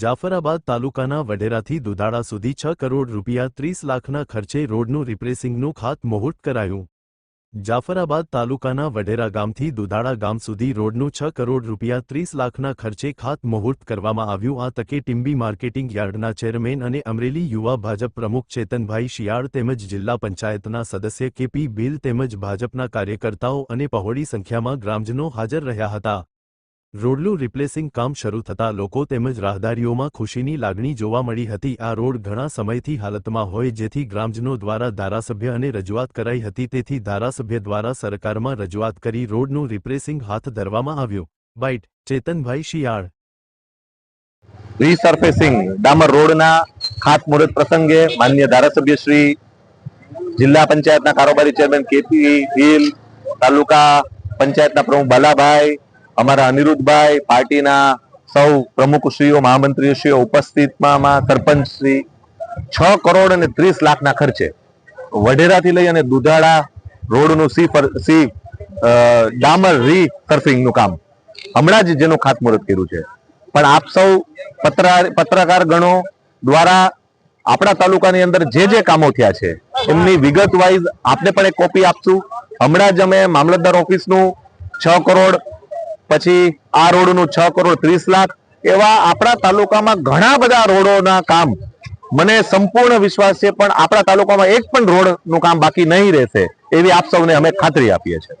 જાફરાબાદ તાલુકાના વઢેરાથી દુધાળા સુધી છ કરોડ રૂપિયા ત્રીસ લાખના ખર્ચે રોડનું રિપ્રેસિંગનું ખાતમુહૂર્ત કરાયું. જાફરાબાદ તાલુકાના વઢેરા ગામથી દુધાળા ગામ સુધી રોડનું છ કરોડ રૂપિયા ત્રીસ લાખના ખર્ચે ખાતમુહૂર્ત કરવામાં આવ્યું. આ તકે ટીમ્બી માર્કેટિંગ યાર્ડના ચેરમેન અને અમરેલી યુવા ભાજપ પ્રમુખ ચેતનભાઈ શિયાળ તેમજ જિલ્લા પંચાયતના સદસ્ય કેપી બિલ તેમજ ભાજપના કાર્યકર્તાઓ અને પહોળી સંખ્યામાં ગ્રામજનો હાજર રહ્યા હતા. રોડનું રિપ્લેસિંગ કામ શરૂ થતાં લોકો તેમજ રાહદારીઓમાં ખુશીની લાગણી જોવા મળી હતી. આ રોડ ઘણા સમયથી હાલતમાં હોય, જેથી ગ્રામજનો દ્વારા ધારાસભ્ય અને રજૂઆત કરાઈ હતી. તેથી ધારાસભ્ય દ્વારા સરકારમાં રજૂઆત કરી રોડનું રિપ્લેસિંગ હાથ ધરવામાં આવ્યું. બાઇટ, ચેતનભાઈ શિયાળ. રીસર્ફેસિંગ ડામર રોડના ખાતમુહૂર્ત પ્રસંગે માન્ય ધારાસભ્ય શ્રી જિલ્લા પંચાયતના કારોબારી ચેરમેન કેપી ભીલ તાલુકા પંચાયતના પ્રમુખ બાલાભાઈ અમારા અનિરુદ્ધભાઈ પાર્ટીના સૌ પ્રમુખશ્રીઓ મહામંત્રીશ્રીઓ ઉપસ્થિતમાં સરપંચ શ્રી છ કરોડ અને ત્રીસ લાખના ખર્ચે વઢેરાથી લઈ અને દુધાળા રોડનું સી ફર સી ડામર રી સર્ફિંગનું કામ. હમણાં જ જેનું ખાતમુહૂર્ત કર્યું છે. પણ આપ સૌ પત્રા- પત્રકાર ગણો દ્વારા આપણા તાલુકાની અંદર જે જે કામો થયા છે, એમની વિગત વાઇઝ આપને પણ એક કોપી આપશું. હમણાં જ અમે મામલતદાર ઓફિસનું છ કરોડ પછી આ રોડનું છ કરોડ ત્રીસ લાખ એવા આપણા તાલુકામાં ઘણા બધા રોડોના કામ. મને સંપૂર્ણ વિશ્વાસ છે, પણ આપણા તાલુકામાં એક પણ રોડનું કામ બાકી નહીં રહેશે, એવી આપ સૌને અમે ખાતરી આપીએ છીએ.